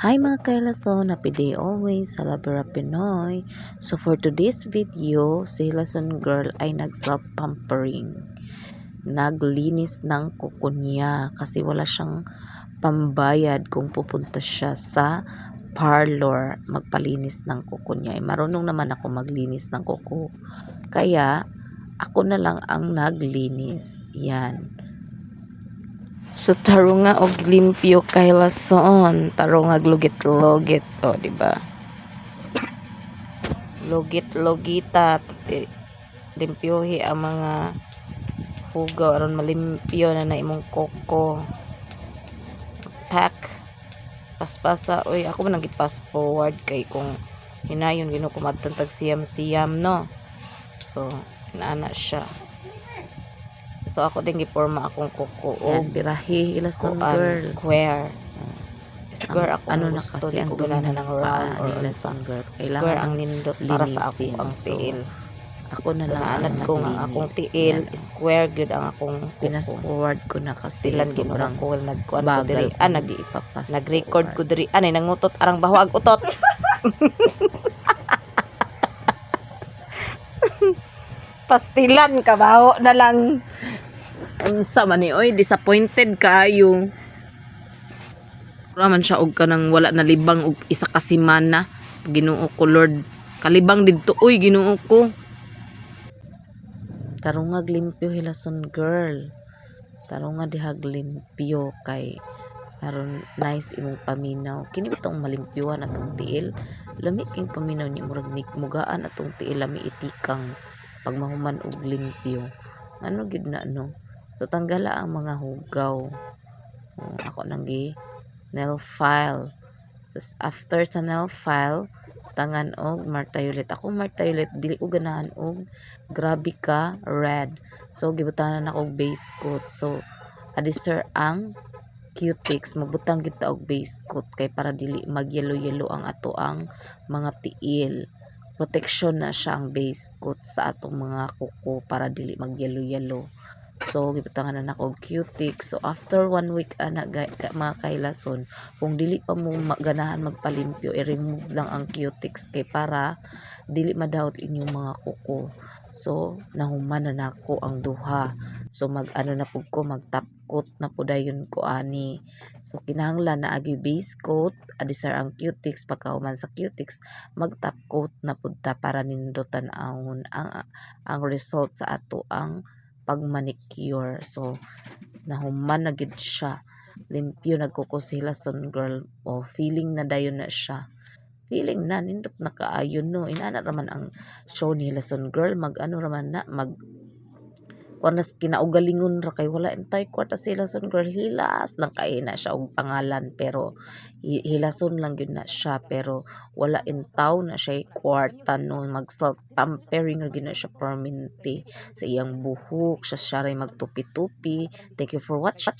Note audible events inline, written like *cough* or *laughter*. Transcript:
Hi mga kailason, happy day always sa Labera Pinoy. So for today's video, si Lason Girl ay nag-self-pampering. Naglinis ng kuko niya kasi wala siyang pambayad kung pupunta siya sa parlor magpalinis ng kuko niya. Eh, marunong naman ako maglinis ng kuko. Kaya ako na lang ang naglinis. Yan. So tarunga og limpyo kay lason, tarunga lugit-lugit, o di ba? Lugit-lugita, ti- limpyohi ang mga hugaw aron malimpyo na na imong koko. Pack paspasa oy ako man pass forward kay kung hinayon gino kumadtong tag siyam-siyam no. So inaana siya. So ako din giporma akong kuko o Yan, birahi ilason girl. square. Square ako ano na kasi ang ganahan dominant ng round or ilason girl. Square Kailangan ang nindot para sa ako ang tiil. Ako na lang ang ko nga akong tiil, Yan. square good ang akong Pinas kuko. forward ko na kasi Silan sobrang ko nagkuan ko diri. Ah, nag ipapas nag-record ko diri. Anay nangutot arang bahwag utot. *laughs* *laughs* Pastilan kabaho na lang. Unsa man ni oy disappointed kayo. Raman siya og kanang wala na libang og isa ka semana. Ginoo ko Lord. Kalibang didto oy Ginoo ko. Tarungag limpyo hilason girl. Tarunga dihag limpyo kay aron nice imong paminaw. Kini bitong malimpyuhan atong tiil. Lami king paminaw ni murag mugaan atong tiil lami itikang pag mahuman og limpyo. Ano gid na no? So tanggala ang mga hugaw. Oh, ako nang gi nail file. So, after sa nail file, tangan og martayulit. Ako martayulit dili ko ganahan og grabe ka red. So gibutanan ako og base coat. So adi sir ang cutics magbutang kita og base coat kay para dili magyelo-yelo ang ato ang mga tiil. Protection na siya ang base coat sa atong mga kuko para dili magyelo-yelo. So, gibutangan na nako og cutics. So, after one week, ana, ga- ka- mga kailason, kung dili pa mo ganahan magpalimpyo, i-remove lang ang cutics kay para dili madawat inyong mga kuko. So, nahuman na nako ang duha. So, mag ano na pud ko, mag top coat na pud dayon ko ani. So, kinahanglan na agi base coat, adisar ang cutics, pagkahuman sa cutics, mag top coat na pud ta para nindutan ang, ang, ang result sa ato ang pag-manicure. So, nahuman na gid siya. Limpyo nagkukusilason girl. O, feeling na dayon na siya. Feeling na, nindot na kaayon no. Inana raman ang show ni Lason girl. Mag ano raman na, mag kung nas kinaugalingon ra kay wala. Entay kwarta si Lason girl hilas. Lang kay na siya og pangalan pero hi- hilason lang yun na siya. Pero wala intaw na siya. Kwarta no mag self pampering ra gyud na siya permanente sa iyang buhok. Siya siya ray magtupi-tupi. Thank you for watching